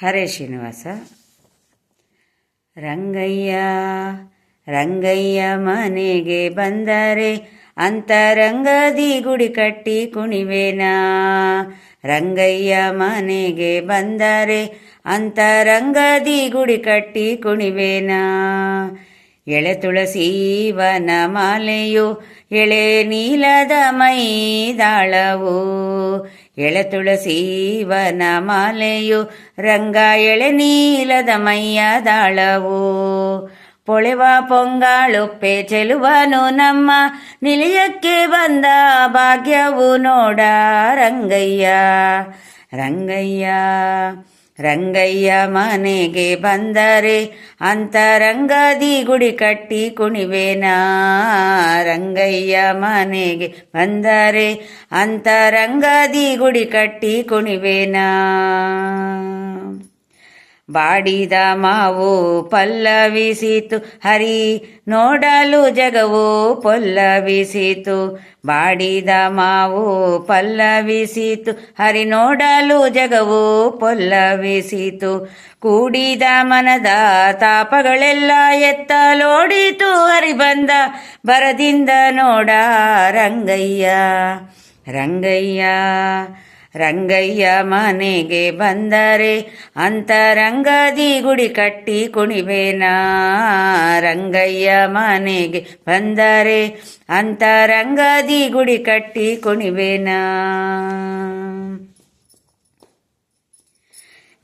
ಹರೇ ಶ್ರೀನಿವಾಸ. ರಂಗಯ್ಯ ರಂಗಯ್ಯ ಮನೆಗೆ ಬಂದರೆ ಅಂತರಂಗದಿ ಗುಡಿ ಕಟ್ಟಿ ಕುಣಿವೇನಾ? ರಂಗಯ್ಯ ಮನೆಗೆ ಬಂದರೆ ಅಂತರಂಗದಿ ಗುಡಿ ಕಟ್ಟಿ ಕುಣಿವೇನಾ? ಎಳೆ ತುಳಸೀವನ ಮಾಲೆಯು, ಎಳೆ ನೀಲದ ಮೈದಾಳವು ಎಳೆ ತುಳಸೀವನ ಮಾಲೆಯು ರಂಗ ಎಳೆ ನೀಲದ ಮೈಯ ದಾಳವು. ಪೊಳೆವ ಪೊಂಗಾಳುಪ್ಪೆ ಚೆಲುವನು ನಮ್ಮ ನಿಲಯಕ್ಕೆ ಬಂದ ಭಾಗ್ಯವು ನೋಡ ರಂಗಯ್ಯ. ರಂಗಯ್ಯ. ರಂಗಯ್ಯ ಮನೆಗೆ ಬಂದರೆ ಅಂತರಂಗದಿ ಗುಡಿ ಕಟ್ಟಿ ಕುಣಿವೇನಾ ರಂಗಯ್ಯ ಮನೆಗೆ ಬಂದರೆ ಅಂತರಂಗದಿ ಗುಡಿ ಕಟ್ಟಿ ಕುಣಿವೇನಾ ಬಾಡಿದ ಮಾವು ಪಲ್ಲವಿಸಿತು. ಹರಿ ನೋಡಲು ಜಗವು ಪೊಲ್ಲವಿಸಿತು. ಬಾಡಿದ ಮಾವು ಪಲ್ಲವಿಸಿತು. ಹರಿ ನೋಡಲು ಜಗವು ಪೊಲ್ಲವಿಸಿತು. ಕೂಡಿದ ಮನದ ತಾಪಗಳೆಲ್ಲ ಎತ್ತಲೋಡಿತು ಹರಿ ಬಂದ ಬರದಿಂದ ನೋಡ ರಂಗಯ್ಯ ರಂಗಯ್ಯ. ರಂಗಯ್ಯ ಮನೆಗೆ ಬಂದರೆ ಅಂತರಂಗದಿ ಗುಡಿ ಕಟ್ಟಿ ಕುಣಿಬೇನಾ. ರಂಗಯ್ಯ ಮನೆಗೆ ಬಂದರೆ ಅಂತರಂಗದಿ ಗುಡಿ ಕಟ್ಟಿ ಕುಣಿಬೇನಾ.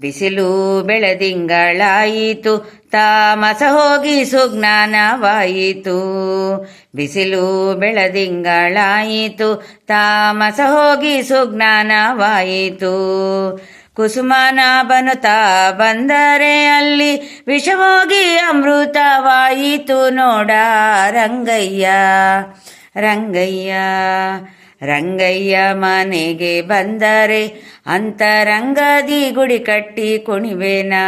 ಬಿಸಿಲು ಬೆಳದಿಂಗಳಾಯಿತು ತಾಮಸ ಹೋಗಿ ಸುಜ್ಞಾನವಾಯಿತು. ಬಿಸಿಲು ಬೆಳದಿಂಗಳಾಯಿತು. ತಾಮಸ ಹೋಗಿ ಸುಜ್ಞಾನವಾಯಿತು ಬನುತಾ ಬಂದರೆ ಅಲ್ಲಿ ವಿಷವೋಗಿ ಅಮೃತವಾಯಿತು ನೋಡ ರಂಗಯ್ಯ ರಂಗಯ್ಯ. ರಂಗಯ್ಯ ಮನೆಗೆ ಬಂದರೆ ಅಂತರಂಗದಿ ಗುಡಿ ಕಟ್ಟಿ ಕುಣಿವೆನಾ?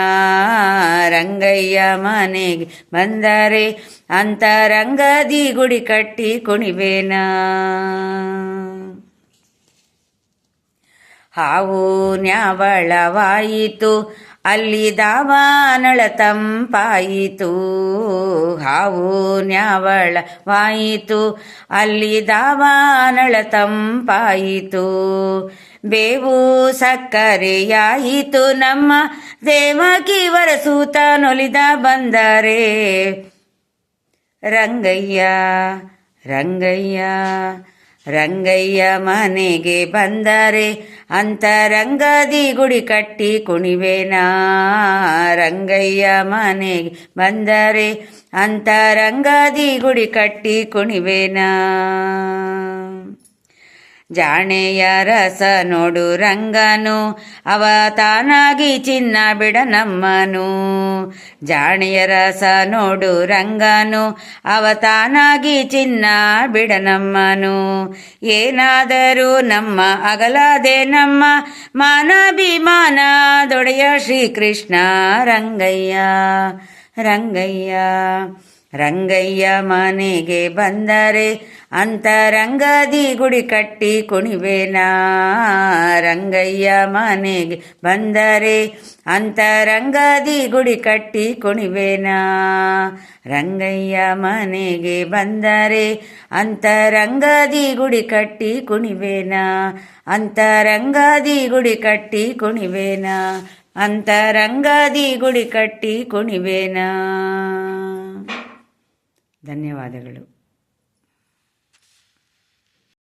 ರಂಗಯ್ಯ ಮನೆಗೆ ಬಂದರೆ ಅಂತರಂಗದಿ ಗುಡಿ ಕಟ್ಟಿ ಕುಣಿವೆನಾ? ಹಾವು ನ್ಯಾವಳವಾಯಿತು ಅಲ್ಲಿ ದಾವಾನಳ ತಂಪಾಯಿತು, ಹಾವು ನ್ಯಾವಳ ವಾಯಿತು. ಅಲ್ಲಿ ದಾವಾನಳ ತಂಪಾಯಿತು, ಬೇವು ಸಕ್ಕರೆಯಾಯಿತು. ನಮ್ಮ ದೇವಕಿ ವರಸೂತ ನೊಲಿದ ಬಂದರೆ, ರಂಗಯ್ಯ ರಂಗಯ್ಯ ರಂಗಯ್ಯ ಮನೆಗೆ ಬಂದರೆ ಅಂತರಂಗದಿ ಗುಡಿ ಕಟ್ಟಿ ಕುಣಿವೇನಾ ರಂಗಯ್ಯ ಮನೆಗೆ ಬಂದರೆ ಅಂತರಂಗದಿ ಗುಡಿ ಕಟ್ಟಿ ಕುಣಿವೇನಾ ಜಾಣೆಯ ರಸ ನೋಡು ರಂಗನು, ಅವ ತಾನಾಗಿ ಚಿನ್ನ ಬಿಡ ನಮ್ಮನು. ಜಾಣೆಯ ರಸ ನೋಡು ರಂಗನು, ಅವ ತಾನಾಗಿ ಚಿನ್ನ ಬಿಡ ನಮ್ಮನು. ಏನಾದರೂ ನಮ್ಮ ಅಗಲದೆ ನಮ್ಮ ಮಾನಾಭಿಮಾನ ದೊಡೆಯ ಶ್ರೀಕೃಷ್ಣ ರಂಗಯ್ಯ ರಂಗಯ್ಯ. ರಂಗಯ್ಯ ಮನೆಗೆ ಬಂದರೆ ಅಂತರಂಗದಿ ಗುಡಿ ಕಟ್ಟಿ ಕುಣಿವೇನಾ ರಂಗಯ್ಯ ಮನೆಗೆ ಬಂದರೆ ಅಂತರಂಗದಿ ಗುಡಿ ಕಟ್ಟಿ ಕುಣಿವೇನಾ ರಂಗಯ್ಯ ಮನೆಗೆ ಬಂದರೆ ಅಂತರಂಗದಿ ಗುಡಿ ಕಟ್ಟಿ ಕುಣಿವೇನಾ ಅಂತರಂಗದಿ ಗುಡಿ ಕಟ್ಟಿ ಕುಣಿವೇನಾ ಅಂತರಂಗದಿ ಗುಡಿ ಕಟ್ಟಿ ಕುಣಿವೇನಾ ಧನ್ಯವಾದಗಳು.